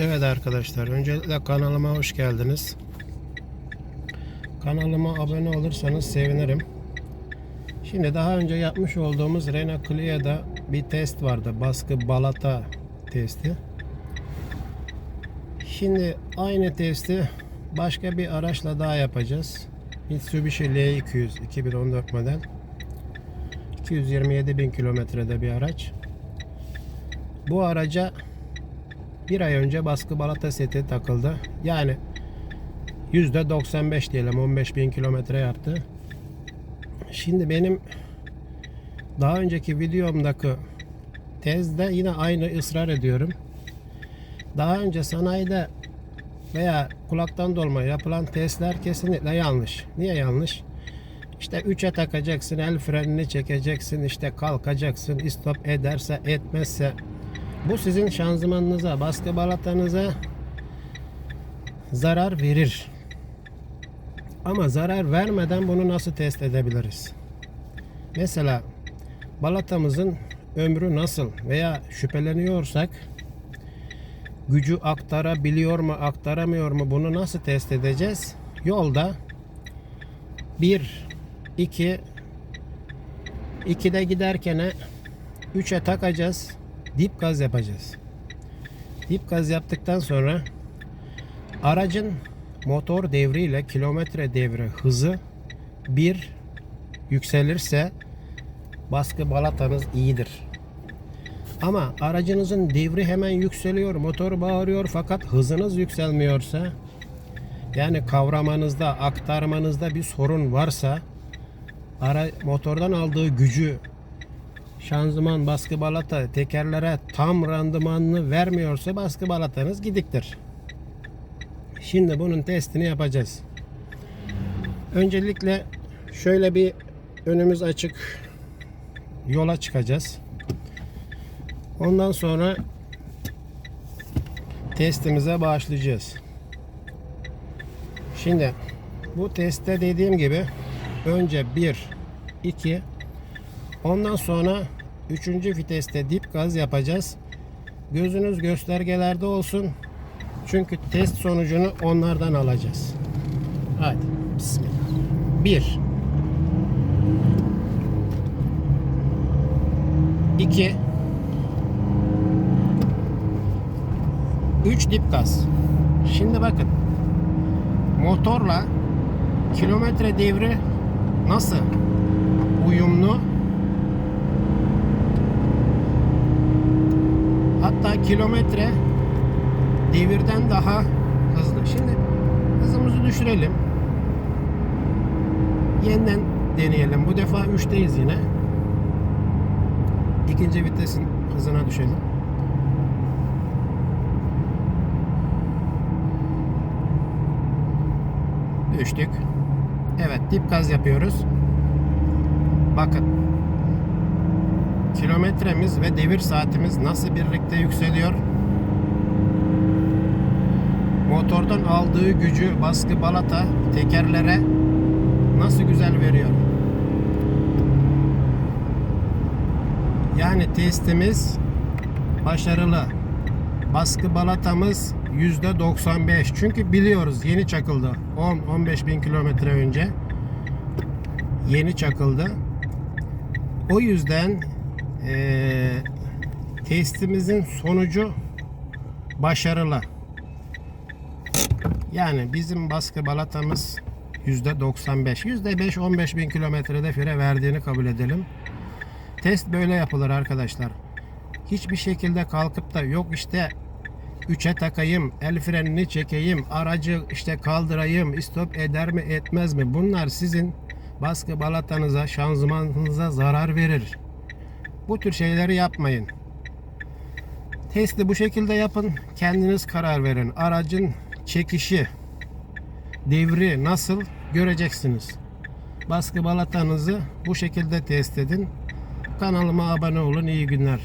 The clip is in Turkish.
Evet arkadaşlar öncelikle kanalıma hoş geldiniz. Kanalıma abone olursanız sevinirim. Şimdi daha önce yapmış olduğumuz Renault Clio'da bir test vardı. Baskı balata testi. Şimdi aynı testi başka bir araçla daha yapacağız. Mitsubishi L200 2014 model. 227 bin kilometrede bir araç. Bu araca bir ay önce baskı balata seti takıldı. Yani %95 diyelim 15 bin kilometre yaptı. Şimdi benim daha önceki videomdaki tezde yine aynı ısrar ediyorum. Daha önce sanayide veya kulaktan dolma yapılan testler kesinlikle yanlış. Niye yanlış? İşte 3'e takacaksın, el frenini çekeceksin, işte kalkacaksın, istop ederse etmezse bu sizin şanzımanınıza, baskı balatanıza zarar verir. Ama zarar vermeden bunu nasıl test edebiliriz? Mesela balatamızın ömrü nasıl veya şüpheleniyorsak gücü aktarabiliyor mu, aktaramıyor mu bunu nasıl test edeceğiz? Yolda 1 2 2'de giderken 3'e takacağız dip gaz yapacağız. Dip gaz yaptıktan sonra aracın motor devriyle kilometre devri hızı bir yükselirse baskı balatanız iyidir. Ama aracınızın devri hemen yükseliyor, motor bağırıyor fakat hızınız yükselmiyorsa yani kavramanızda, aktarmanızda bir sorun varsa ara motordan aldığı gücü şanzıman baskı balata tekerlere tam randımanını vermiyorsa baskı balatanız gidiktir. Şimdi bunun testini yapacağız. Öncelikle şöyle bir önümüz açık yola çıkacağız. Ondan sonra testimize başlayacağız. Şimdi bu testte dediğim gibi önce 1 2 Ondan sonra üçüncü viteste dip gaz yapacağız. Gözünüz göstergelerde olsun. Çünkü test sonucunu onlardan alacağız. Hadi bismillah. Bir. İki. Üç dip gaz. Şimdi bakın. Motorla kilometre devri nasıl uyumlu hatta kilometre devirden daha hızlı. Şimdi hızımızı düşürelim. Yeniden deneyelim. Bu defa 3'teyiz yine. İkinci vitesin hızına düşelim. Düştük. Evet dip gaz yapıyoruz. Bakın kilometremiz ve devir saatimiz nasıl birlikte yükseliyor? Motordan aldığı gücü baskı balata tekerlere nasıl güzel veriyor? Yani testimiz başarılı. Baskı balatamız %95. Çünkü biliyoruz yeni çakıldı. 10-15 bin kilometre önce yeni çakıldı. O yüzden e, testimizin sonucu başarılı. Yani bizim baskı balatamız %95. %5 15 bin kilometrede fire verdiğini kabul edelim. Test böyle yapılır arkadaşlar. Hiçbir şekilde kalkıp da yok işte 3'e takayım, el frenini çekeyim, aracı işte kaldırayım, istop eder mi etmez mi? Bunlar sizin baskı balatanıza, şanzımanınıza zarar verir. Bu tür şeyleri yapmayın. Testi bu şekilde yapın. Kendiniz karar verin. Aracın çekişi, devri nasıl göreceksiniz. Baskı balatanızı bu şekilde test edin. Kanalıma abone olun. İyi günler.